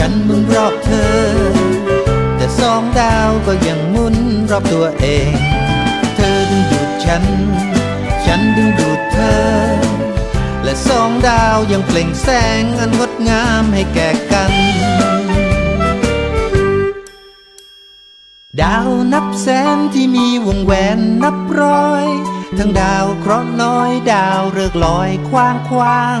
ฉันหมุนรอบเธอ แต่สองดาวก็ยังหมุนรอบตัวเอง เธอดึงดูดฉัน ฉันดึงดูดเธอ และสองดาวยังเปล่งแสงอันงดงามให้แก่กัน ดาวนับแสนที่มีวงแหวนนับร้อย ทั้งดาวเคราะห์น้อยดาวเริกลอยคว้างคว้าง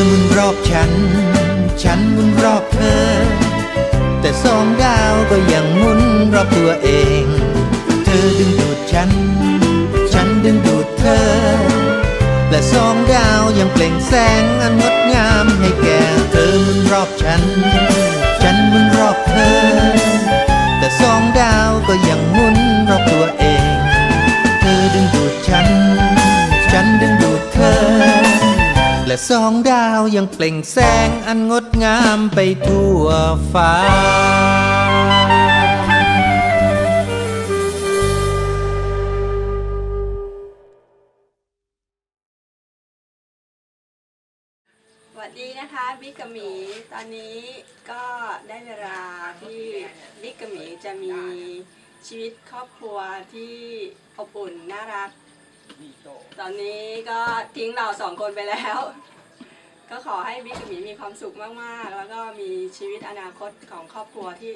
อหมุนรอบฉัน ฉันหมุนรอบเธอ แต่สองดาวก็ยังหมุนรอบตัวเอง เธอดึงดูดฉัน ฉันดึงดูดเธอ และสองดาวยังเปล่งแสงอันงดงามให้แก่เธอหมุนรอบฉัน และสองดาวยังเปล่งแสงอันงดงามไปทั่วฟ้า สวัสดีนะคะบิ๊กกะหมีตอนนี้ก็ได้เวลาที่บิ๊กกะหมีจะมีชีวิตครอบครัวที่อบอุ่นน่ารัก ตอนนี้ก็ทิ้งเราสองคนไปแล้ว ก็ขอให้บิ๊กกะหมีมีความสุขมากๆ แล้วก็มีชีวิตอนาคตของครอบครัวที่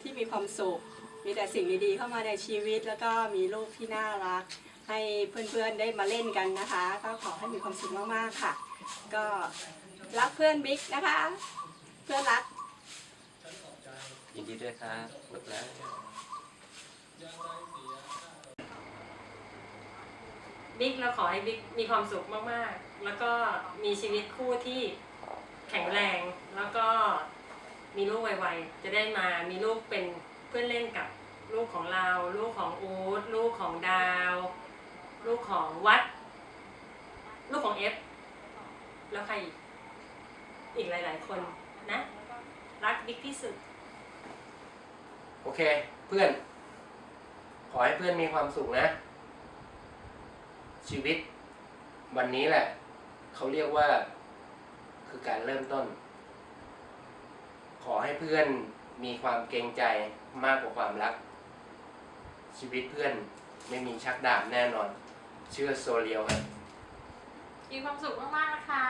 ที่มีความสุข มีแต่สิ่งดีๆเข้ามาในชีวิต แล้วก็มีลูกที่น่ารัก ให้เพื่อนๆได้มาเล่นกันนะคะ ก็ขอให้มีความสุขมากๆค่ะ ก็รักเพื่อนบิ๊กนะคะ เพื่อนรักยินดีด้วยครับกดแล้ว บิ๊กเราขอให้บิ๊กมีความสุขมากๆ แล้วก็มีชีวิตคู่ที่แข็งแรง แล้วก็มีลูกไวๆ จะได้มามีลูกเป็นเพื่อนเล่นกับลูกของเรา ลูกของอู๊ดลูกของดาว ลูกของวัด ลูกของเอฟ แล้วใครอีกอีกหลายๆคนนะ รักบิ๊กที่สุด โอเค เพื่อน ขอให้เพื่อนมีความสุขนะ ชีวิต วันนี้แหละ เขาเรียกว่าคือการเริ่มต้น ขอให้เพื่อนมีความเกรงใจมากกว่าความรัก ชีวิตเพื่อนไม่มีชักดาบแน่นอน เชื่อโซเลียวครับมีความสุขมากๆนะคะ